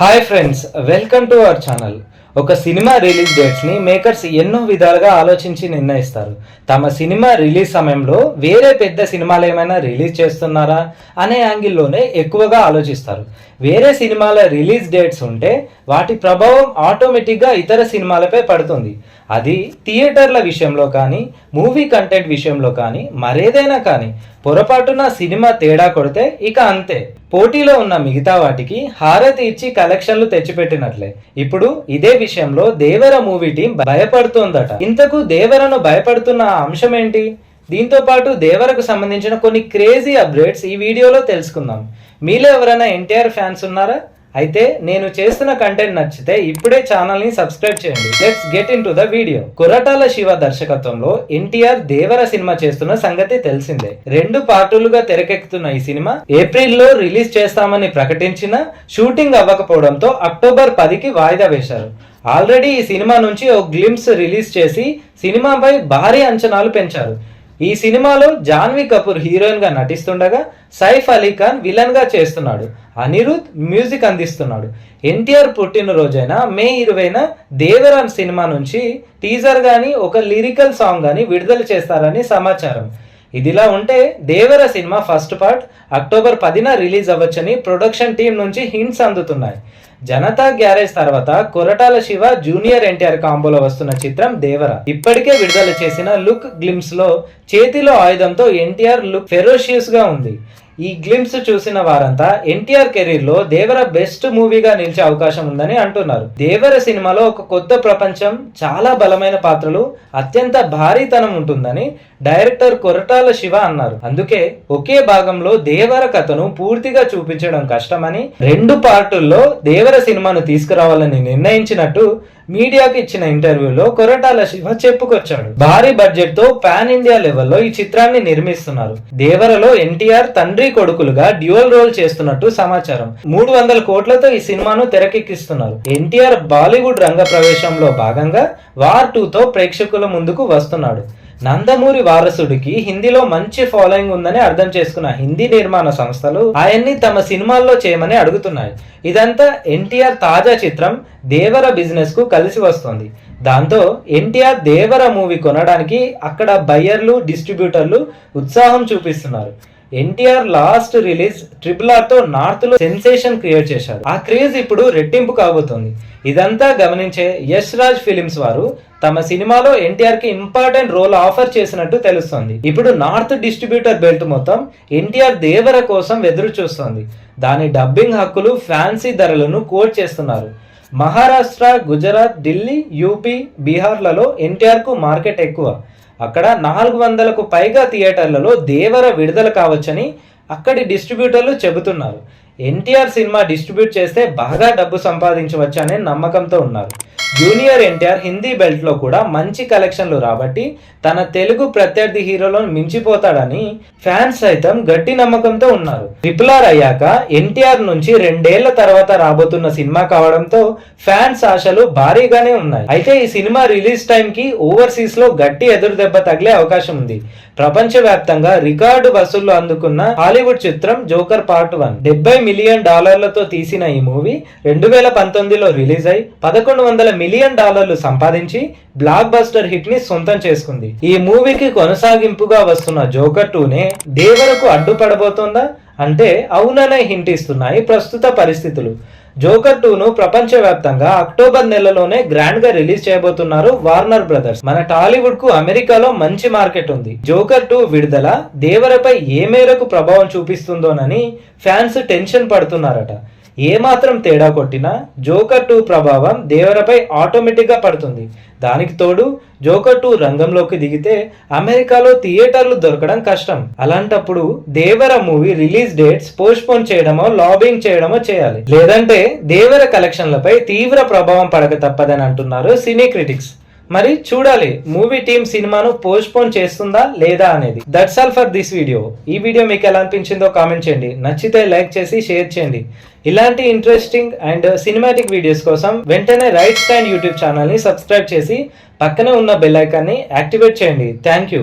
Hi friends welcome to our channel ఒక cinema release డేట్స్ని makers ఎన్నో విధాలుగా ఆలోచించి నిర్ణయిస్తారు. తమ సినిమా రిలీజ్ సమయంలో వేరే పెద్ద సినిమాలు ఏమైనా రిలీజ్ చేస్తున్నారా అనే యాంగిల్లోనే ఎక్కువగా ఆలోచిస్తారు. వేరే సినిమాల రిలీజ్ డేట్స్ ఉంటే వాటి ప్రభావం ఆటోమేటిక్గా ఇతర సినిమాలపై పడుతుంది. అది థియేటర్ల విషయంలో కానీ మూవీ కంటెంట్ విషయంలో కానీ మరేదైనా కానీ పొరపాటున సినిమా తేడా కొడితే ఇక అంతే. పోటీలో ఉన్న మిగతా వాటికి హారతి ఇచ్చి కలెక్షన్లు తెచ్చిపెట్టినట్లే. ఇప్పుడు ఇదే విషయంలో దేవర మూవీ టీం భయపడుతోందట. ఇంతకు దేవరను భయపడుతున్న అంశం ఏంటి దీంతో పాటు దేవరకు సంబంధించిన కొన్ని క్రేజీ అప్డేట్స్ ఈ వీడియోలో తెలుసుకుందాం. మీలో ఎవరైనా ఎన్టీఆర్ ఫ్యాన్స్ ఉన్నారా? అయితే నేను చేస్తున్న కంటెంట్ నచ్చితే ఇప్పుడే ఛానల్ని సబ్స్క్రైబ్ చేయండి. Let's get into the video Koratala Siva దర్శకత్వంలో ఎన్టీఆర్ దేవర సినిమా చేస్తున్న సంగతి తెలిసిందే. రెండు పార్టులుగా తెరకెక్కుతున్న ఈ సినిమా ఏప్రిల్లో రిలీజ్ చేస్తామని ప్రకటించిన షూటింగ్ అవ్వకపోవడంతో అక్టోబర్ పదికి వాయిదా వేశారు. ఆల్రెడీ ఈ సినిమా నుంచి ఓ గ్లిమ్స్ రిలీజ్ చేసి సినిమాపై భారీ అంచనాలు పెంచారు. ఈ సినిమాలో జాన్వీ కపూర్ హీరోయిన్గా నటిస్తుండగా సైఫ్ అలీ ఖాన్ విలన్గా చేస్తున్నాడు. అనిరుద్ మ్యూజిక్ అందిస్తున్నాడు. ఎన్టీఆర్ పుట్టినరోజైన మే ఇరవైన దేవరాన్ సినిమా నుంచి టీజర్ కానీ ఒక లిరికల్ సాంగ్ కానీ విడుదల చేస్తారని సమాచారం. ఇదిలా ఉంటే Devara cinema first part October పదిన రిలీజ్ అవ్వచ్చని ప్రొడక్షన్ టీం నుంచి హింట్స్ అందుతున్నాయి. జనతా గ్యారేజ్ తర్వాత కొరటాల శివ జూనియర్ ఎన్టీఆర్ కాంబోలో వస్తున్న చిత్రం దేవర. ఇప్పటికే విడుదల చేసిన లుక్ గ్లిమ్స్లో చేతిలో ఆయుధంతో ఎన్టీఆర్ లుక్ ఫెరోషియస్గా ఉంది. ఈ గ్లిమ్స్ చూసిన వారంతా ఎన్టీఆర్ కెరీర్లో దేవర బెస్ట్ మూవీగా నిలిచే అవకాశం ఉందని అంటున్నారు. దేవర సినిమాలో ఒక కొత్త ప్రపంచం చాలా బలమైన పాత్రలు అత్యంత భారీతనం ఉంటుందని డైరెక్టర్ కొరటాల శివ అన్నారు. అందుకే ఒకే భాగంలో దేవర కథను పూర్తిగా చూపించడం కష్టమని రెండు పార్టుల్లో దేవర సినిమాను తీసుకురావాలని నిర్ణయించినట్టు మీడియాకి ఇచ్చిన ఇంటర్వ్యూలో కొరటాల శివ చెప్పుకొచ్చాడు. భారీ బడ్జెట్తో పాన్ ఇండియా లెవెల్లో ఈ చిత్రాన్ని నిర్మిస్తున్నారు. దేవరలో ఎన్టీఆర్ తండ్రి కొడుకులుగా డ్యూయల్ రోల్ చేస్తున్నట్టు సమాచారం. మూడు వందల కోట్లతో ఈ సినిమాను తెరకెక్కిస్తున్నారు. ఎన్టీఆర్ బాలీవుడ్ రంగ ప్రవేశంలో భాగంగా వార్ టూ తో ప్రేక్షకుల ముందుకు వస్తున్నాడు. నందమూరి వారసుడికి హిందీలో మంచి ఫాలోయింగ్ ఉందని అర్థం చేసుకున్న హిందీ నిర్మాణ సంస్థలు ఆయన్ని తమ సినిమాల్లో చేయమని అడుగుతున్నాయి. ఇదంతా ఎన్టీఆర్ తాజా చిత్రం దేవర బిజినెస్కు కలిసి వస్తుంది. దాంతో ఎన్టీఆర్ దేవర మూవీ కొనడానికి అక్కడ బయ్యర్లు డిస్ట్రిబ్యూటర్లు ఉత్సాహం చూపిస్తున్నారు. ఎన్టీఆర్ లాస్ట్ రిలీజ్ ట్రిపుల్ ఆర్తో నార్త్లో సెన్సేషన్ క్రియేట్ చేశారు. ఆ క్రేజ్ ఇప్పుడు రెట్టింపు కాబోతోంది. ఇదంతా గమనించే యశ్ రాజ్ ఫిలిమ్స్ వారు తమ సినిమాలో ఎన్టీఆర్కి ఇంపార్టెంట్ రోల్ ఆఫర్ చేసినట్టు తెలుస్తోంది. ఇప్పుడు నార్త్ డిస్ట్రిబ్యూటర్ బెల్ట్ మొత్తం ఎన్టీఆర్ దేవర కోసం ఎదురు చూస్తోంది. దాని డబ్బింగ్ హక్కులు ఫ్యాన్సీ ధరలను కోట్ చేస్తున్నారు. మహారాష్ట్ర గుజరాత్ ఢిల్లీ యూపీ బీహార్లలో ఎన్టీఆర్కు మార్కెట్ ఎక్కువ. అక్కడ నాలుగు వందలకు పైగా థియేటర్లలో దేవర విడుదల కావచ్చని అక్కడి డిస్ట్రిబ్యూటర్లు చెబుతున్నారు. ఎన్టీఆర్ సినిమా డిస్ట్రిబ్యూట్ చేస్తే బాగా డబ్బు సంపాదించవచ్చు అనే నమ్మకంతో ఉన్నారు. జూనియర్ ఎన్టీఆర్ హిందీ బెల్ట్లో కూడా మంచి కలెక్షన్లు రాబట్టి తన తెలుగు ప్రత్యర్థి హీరోలో మించిపోతాడని ఫ్యాన్స్ సైతం గట్టి నమ్మకంతో ఉన్నారు. ట్రిపుల్ ఆర్ అయ్యాక ఎన్టీఆర్ నుంచి రెండేళ్ళ తర్వాత రాబోతున్న సినిమా కావడంతో ఫ్యాన్స్ ఆశలు భారీగానే ఉన్నాయి. అయితే ఈ సినిమా రిలీజ్ టైం కి ఓవర్సీస్లో గట్టి ఎదురు దెబ్బ తగిలే అవకాశం ఉంది. ప్రపంచవ్యాప్తంగా రికార్డు వసూళ్ళు అందుకున్న హాలీవుడ్ చిత్రం జోకర్ పార్ట్ వన్. డెబ్బై మిలియన్ డాలర్లతో తీసిన ఈ మూవీ రెండు వేల పంతొమ్మిదిలో రిలీజ్ అయి పదకొండు వందల మిలియన్ డాలర్లు సంపాదించి బ్లాక్ బస్టర్ హిట్ని సొంతం చేసుకుంది. ఈ మూవీకి కొనసాగింపుగా వస్తున్న జోకర్ టూనే దేవరకు అడ్డుపడబోతోందా? అంటే అవుననే హింట్ ఇస్తున్నాయి ప్రస్తుత పరిస్థితులు. జోకర్ టూను ప్రపంచవ్యాప్తంగా అక్టోబర్ నెలలోనే గ్రాండ్గా రిలీజ్ చేయబోతున్నారు వార్నర్ బ్రదర్స్. మన టాలీవుడ్కు అమెరికాలో మంచి మార్కెట్ ఉంది. జోకర్ టూ విడుదల దేవరపై ఏ మేరకు ప్రభావం చూపిస్తుందోనని ఫ్యాన్స్ టెన్షన్ పడుతున్నారట. ఏ మాత్రం తేడా కొట్టినా జోకర్ టూ ప్రభావం దేవరపై ఆటోమేటిక్గా పడుతుంది. దానికి తోడు జోకర్ టూ రంగంలోకి దిగితే అమెరికాలో థియేటర్లు దొరకడం కష్టం. అలాంటప్పుడు Devara movie release dates postpone చేయడమో లాబింగ్ చేయడమో చేయాలి. లేదంటే దేవర కలెక్షన్లపై తీవ్ర ప్రభావం పడక తప్పదని అంటున్నారు సినీ క్రిటిక్స్. మరి చూడాలి మూవీ టీమ్ సినిమాను పోస్ట్ పోన్ చేస్తుందా లేదా అనేది. That's all for this video ఈ వీడియో మీకు ఎలా అనిపించిందో కామెంట్ చేయండి. నచ్చితే లైక్ చేసి షేర్ చేయండి. ఇలాంటి ఇంట్రెస్టింగ్ అండ్ సినిమాటిక్ వీడియోస్ కోసం వెంటనే రైట్ స్టాండ్ యూట్యూబ్ ఛానల్ని సబ్స్క్రైబ్ చేసి పక్కనే ఉన్న బెల్ ఐకాన్ని యాక్టివేట్ చేయండి. Thank you